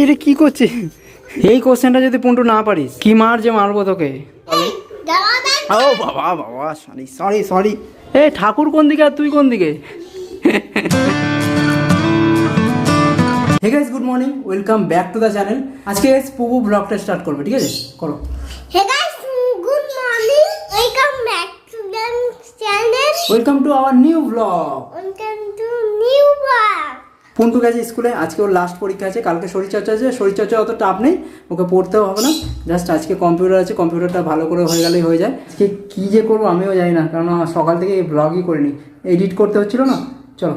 এটা কি করছে এই কোশ্চেনটা যদি পুন্টু না পারিস কি মার যে মারবো তোকে? ও বাবা বাবা সরি সরি সরি এ ঠাকুর কোন দিকে আর তুই কোন দিকে? Hey guys good morning welcome back to the channel আজকে পুবু ব্লগটা স্টার্ট করবে ঠিক আছে? করো। Guys, good morning. Welcome back to the channel. Welcome to our new vlog Welcome to new vlog. পুন্টু গেছে স্কুলে আজকে ওর লাস্ট পরীক্ষা আছে কালকে শরীরচর্চা আছে শরীরচর্চা অত টাপ নেই ওকে পড়তেও হবে না জাস্ট আজকে কম্পিউটার আছে কম্পিউটারটা ভালো করে হয়ে গেলেই হয়ে যায়। আজকে কী যে করব আমিও জানি না কারণ সকাল থেকে এই ব্লগই করিনি এডিট করতে হচ্ছিল না চলো।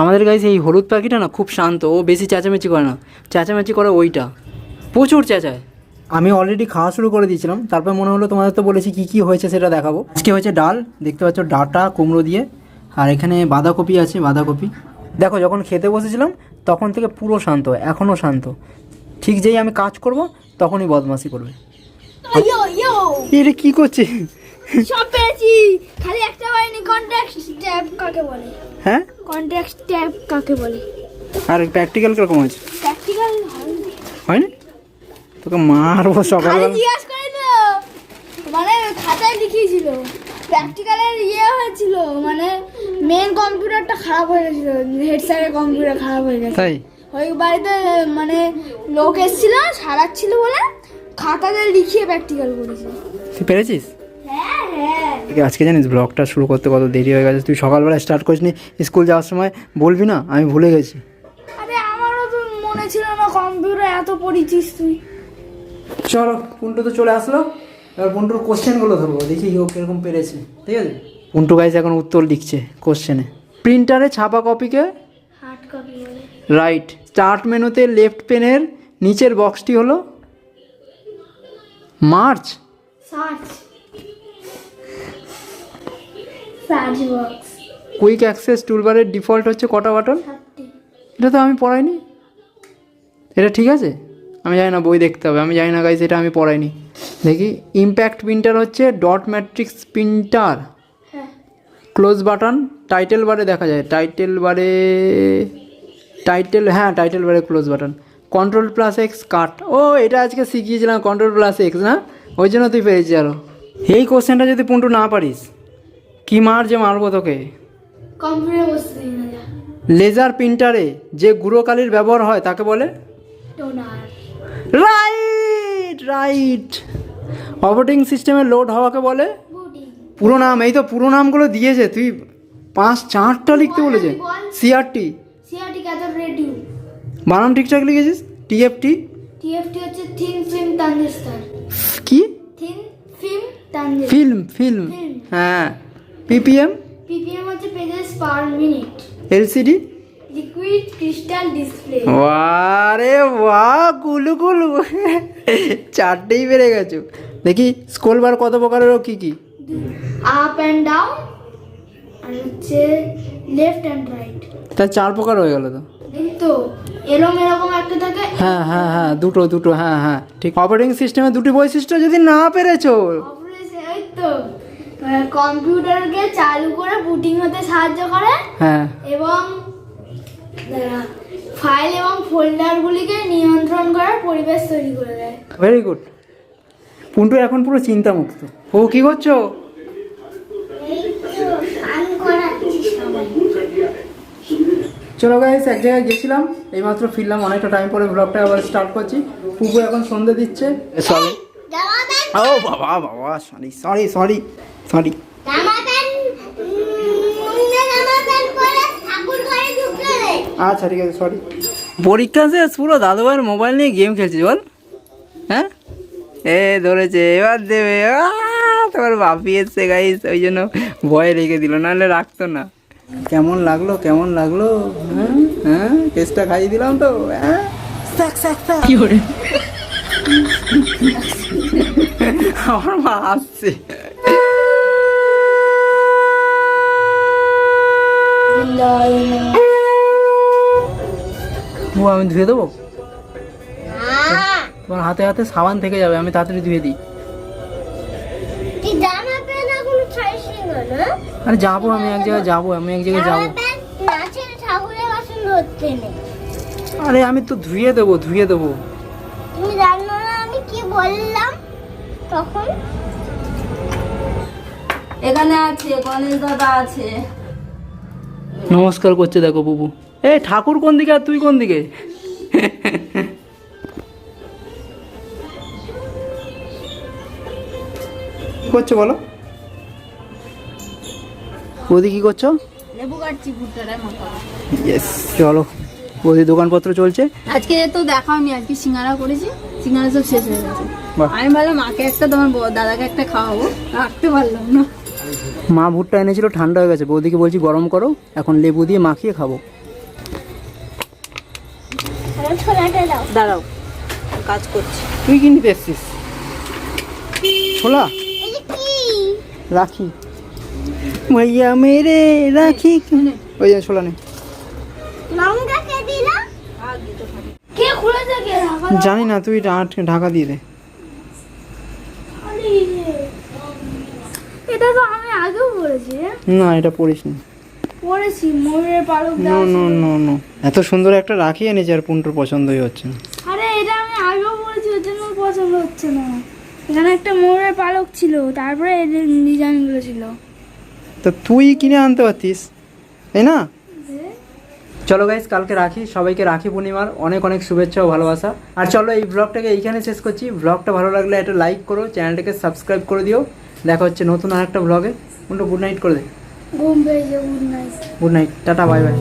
আমাদের কাছে এই হলুদ পাখিটা না খুব শান্ত ও বেশি চেঁচামেচি করে না চেঁচামেচি করে ওইটা প্রচুর চেঁচায়। আমি অলরেডি খাওয়া শুরু করে দিয়েছিলাম তারপর মনে হলো তোমাদের তো বলেছি কী কী হয়েছে সেটা দেখাবো। আজকে হয়েছে ডাল দেখতে পাচ্ছ ডাটা কুমড়ো দিয়ে আর এখানে বাঁধাকপি আছে বাঁধাকপি। দেখো যখন খেতে বসেছিলাম তখন থেকে পুরো শান্ত এখনও শান্ত। ঠিক যেই আমি কাজ করব তখনই বদমাশি করবে. এটা কি করছে? সব পেয়েছি খালি একটা হয়নি কন্ট্যাক্ট ট্যাব কাকে বলে? হ্যাঁ? কন্ট্যাক্ট ট্যাব কাকে বলে? আর প্র্যাকটিক্যাল কীরকম আছে প্র্যাকটিক্যাল হয়নি। তোকে মারবো খালি সকালবেলা জিজ্ঞাসা করে তো মানে খাতায় লিখিয়েছিল। প্র্যাকটিক্যালের ইয়ে হয়েছিল মানে মেন কম্পিউটারটা খারাপ হয়ে গেছিল হেড স্যারের কম্পিউটার খারাপ হয়ে গেছে। তাই? ওই বাড়িতে মানে লোক এসেছিল সারাচ্ছিল বলে খাতাতে লিখিয়ে প্র্যাকটিক্যাল করেছে। তুই পেরেছিস? হ্যাঁ হ্যাঁ। আজকে জানিস ব্লগটা শুরু করতে কত দেরি হয়ে গেছে। তুই সকালবেলা স্টার্ট করিসনি স্কুল যাওয়ার সময় বলবি না? আমি ভুলে গেছি। আরে আমারও তো মনে ছিল না কম্পিউটার এত পড়েছিস তুই। চলো পুন্টু তো চলে আসলো। এবার পুন্টুর কোশ্চেনগুলো ধরবো দেখি ও কীরকম পেরেছে। ঠিক আছে? পুন্টু গাইজ এখন উত্তর লিখছে কোশ্চেনে প্রিন্টারে ছাপা কপিকে রাইট স্টার্ট মেনুতে লেফট পেনের নিচের বক্সটি হলো? মার্চ কুইক অ্যাক্সেস টুলবারের ডিফল্ট হচ্ছে কটা বাটন এটা তো আমি পড়াইনি। এটা ঠিক আছে? আমি জানি না বই দেখতে হবে। আমি জানি না গাইজ এটা আমি পড়াইনি। দেখি। ইম্প্যাক্ট প্রিন্টার হচ্ছে dot matrix printer close button title বারে দেখা যায়। টাইটেল বারে টাইটেল হ্যাঁ টাইটেল বারে close button. Control plus X cut. ও এটা আজকে শিখিয়েছিলাম কন্ট্রোল প্লাস এক্স না? ওই জন্য তুই পেরেছিস আরও এই কোশ্চেনটা যদি পুন্টু না পারিস কি মার যে মারবো তোকে? লেজার প্রিন্টারে যে গুঁড়ো কালির ব্যবহার হয় তাকে বলে? Right right. অপারেটিং সিস্টেমে লোড হওয়াকে বলে? পুরো নাম এই তো পুরো নামগুলো দিয়েছে। তুই পাঁচ চারটা লিখতে বলেছে। সিআরটি সিআরটি ক্যাথোড রেডিও বানান ঠিকঠাক লিখেছিস? টিএফটি টিএফটি হচ্ছে থিন ফিল্ম ট্রানজিস্টার কি? Thin film transistor film film হ্যাঁ। পিপিএম পিপিএম হচ্ছে pages per minute LCD liquid crystal display আরে বাহ কুলু কুলু। চারটেই বেড়ে গেছো। দেখি স্কুল বার কত প্রকারেরও কি কি? আপ অ্যান্ড ডাউন আর হচ্ছে লেফট অ্যান্ড রাইট তা চার প্রকার হয়ে গেল তো? তো এরম এরকম একটা থাকে। হ্যাঁ হ্যাঁ হ্যাঁ দুটো দুটো হ্যাঁ হ্যাঁ ঠিক। অপারেটিং সিস্টেমে দুটি বৈশিষ্ট্য যদি না পেরেছ। ওই তো। কম্পিউটারকে চালু করে বুটিং হতে সাহায্য করে। হ্যাঁ। এবং ফাইল এবং ফোল্ডারগুলিকে নিয়ন্ত্রণ করার পরিবেশ তৈরি করে দেয়। ভেরি গুড পুন্টু এখন পুরো চিন্তামুক্ত। ও কি করছ? চলো গাইস এক জায়গায় গেছিলাম এইমাত্র ফিরলাম অনেকটা টাইম পরে ব্লগটা আবার স্টার্ট করছি। পুপু এখন সন্ধে দিচ্ছে। সরি ও বাবা বাবা সরি সরি সরি সরি আচ্ছা ঠিক আছে সরি পরীক্ষা শেষ পুরো দাদু ভাইয়ের মোবাইল নিয়ে গেম খেলছিস বল। হ্যাঁ? এ ধরেছে এবার দেবে তোমার বাপি এসছে গাইস ওই জন্য ভয় রেখে দিল নাহলে রাখতো না। কেমন লাগল কেমন লাগল? হ্যাঁ হ্যাঁ কেসটা খাইয়ে দিলাম তো হ্যাঁ। স্যাক, স্যাক। আমার মা আসছে। ও আমি ধুয়ে দেবো? তোমার হাতে হাতে সাবান থেকে যাবে আমি তাড়াতাড়ি ধুয়ে দিই। জামা প্যান্ট এখনও ছাইসনি না আরে যাব আমি এক জায়গায় যাব আমি এক জায়গায় যাব। আরে আমি তো ধুয়ে দেবো ধুয়ে দেবো। তুমি জানো না আমি কি বললাম তখন এখানে আছে গণেশ দাদা আছে। নমস্কার করছে দেখো বুবু। এ ঠাকুর কোন দিকে আর তুই কোন দিকে? করছ বলো। বৌদি কি করছ? লেবু কাটছি ভুট্টাটায় মাথা ইয়েস চলো। বৌদি দোকানপত্র চলছে? আজকে তো দেখাওনি আজকে সিঙ্গারা করেছি সিঙ্গারা সব শেষ হয়ে গেছে। আমি ভাবলাম মাকে একটা তোমার ব- দাদাকে একটা খাওয়াবো রাখতে পারলাম না। মা ভুট্টা এনেছিল ঠান্ডা হয়ে গেছে। বৌদিকে বলছি গরম করো এখন লেবু দিয়ে মাখিয়ে খাব। আমার ছোলাটা দাও দাঁড়াও কাজ করছি। তুই কিনতে এসছিস? ছোলা? এই যে কি? রাখি। ভাইয়া মেরে রাখি। ওই যে ছোলা নেই জানি না তুই ঢাকা দিয়ে দে। এটা তো আমি আগেও পড়েছি না এটা পড়িস না পড়েছি ময়ূরের পালক নো নো। No no. এত সুন্দর একটা রাখি এনেছে আর পুন্টুর পছন্দই হচ্ছে না। আরে এটা আমি আগেও পড়েছি ওর জন্য পছন্দ হচ্ছে না। এখানে একটা ময়ূরের পালক ছিল তারপরে এই ডিজাইনগুলো ছিল। তো তুই কিনে আনতে পারতিস তাই না? চলো গাইস কালকে রাখি সবাইকে রাখি পূর্ণিমার অনেক অনেক শুভেচ্ছা ও ভালোবাসা। আর চলো এই ব্লগটাকে এইখানে শেষ করছি। ব্লগটা ভালো লাগলে একটা লাইক করো চ্যানেলটাকে সাবস্ক্রাইব করে দিও। দেখা হচ্ছে নতুন আর একটা ব্লগে গুড নাইট করে দে। Good night good night tata bye bye